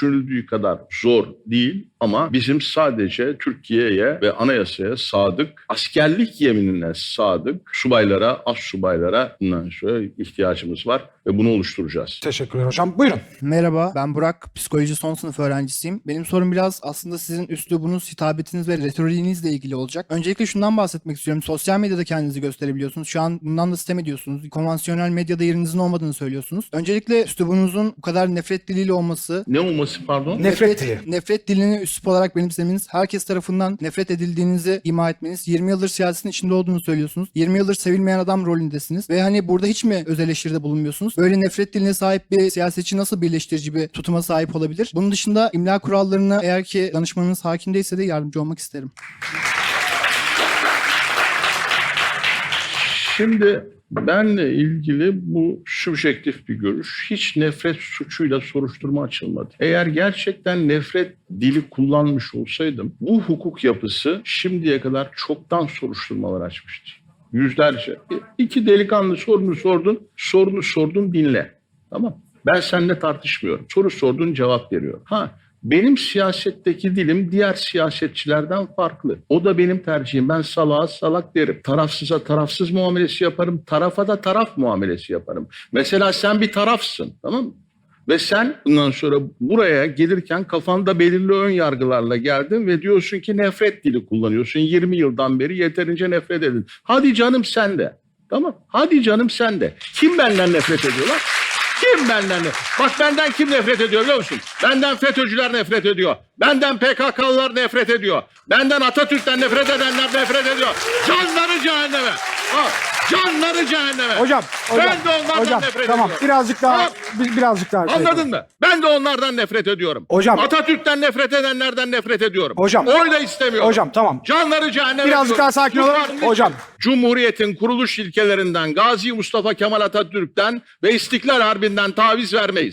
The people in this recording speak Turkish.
düşünüldüğü kadar zor değil ama bizim sadece Türkiye'ye ve anayasaya sadık, askerlik yeminine sadık subaylara, az subaylara bundan sonra ihtiyacımız var ve bunu oluşturacağız. Teşekkürler hocam. Buyurun. Merhaba, ben Burak. Psikoloji son sınıf öğrencisiyim. Benim sorum biraz aslında sizin üslubunuz, hitabetiniz ve retoriğinizle ilgili olacak. Öncelikle şundan bahsetmek istiyorum. Sosyal medyada kendinizi gösterebiliyorsunuz. Şu an bundan da sitem ediyorsunuz. Konvansiyonel medyada yerinizin olmadığını söylüyorsunuz. Öncelikle üslubunuzun bu kadar nefret diliyle olması, Ne olması pardon? Nefret dili. nefret dilini üslup olarak benimsemeniz, herkes tarafından nefret edildiğinizi ima etmeniz, 20 yıldır siyasetin içinde olduğunu söylüyorsunuz. 20 yıldır sevilmeyen adam rolündesiniz ve hani burada hiç mi öz eleştiride bulunmuyorsunuz? Böyle nefret diline sahip bir siyasetçi nasıl birleştirici bir tutuma sahip olabilir? Bunun dışında imla kurallarına eğer ki danışmanınız hakim değilse de yardımcı olmak isterim. Şimdi benle ilgili bu subjektif bir görüş. Hiç nefret suçuyla soruşturma açılmadı. Eğer gerçekten nefret dili kullanmış olsaydım bu hukuk yapısı şimdiye kadar çoktan soruşturmalar açmıştı. Yüzlerce. İki delikanlı sorunu sordun, sorunu sordun dinle. Tamam. Ben seninle tartışmıyorum. Soru sordun cevap veriyorum. Ha benim siyasetteki dilim diğer siyasetçilerden farklı. O da benim tercihim. Ben salağa salak derim. Tarafsıza tarafsız muamelesi yaparım. Tarafa da taraf muamelesi yaparım. Mesela sen bir tarafsın tamam mı? Ve sen bundan sonra buraya gelirken kafanda belirli ön yargılarla geldin ve diyorsun ki nefret dili kullanıyorsun. 20 yıldan beri yeterince nefret edin. Hadi canım sen de. Tamam. Hadi canım sen de. Kim benden nefret ediyorlar? Kim benden? Bak benden kim nefret ediyor biliyor musun? Benden FETÖ'cüler nefret ediyor. Benden PKK'lılar nefret ediyor. Benden Atatürk'ten nefret edenler nefret ediyor. Canları cehenneme. Ha, canları cehenneme. Hocam, hocam, Ben de onlardan hocam, nefret tamam, ediyorum. birazcık daha, bir- birazcık daha. şey Anladın mı? Ben de onlardan nefret ediyorum. Hocam- Atatürk'ten nefret edenlerden nefret ediyorum. Hocam- Oy da istemiyorum. Hocam, tamam. Canları cehenneme Birazcık diyorum. daha sakin artık. Hocam. Cumhuriyetin kuruluş ilkelerinden Gazi Mustafa Kemal Atatürk'ten ve İstiklal Harbi'nden taviz vermeyiz.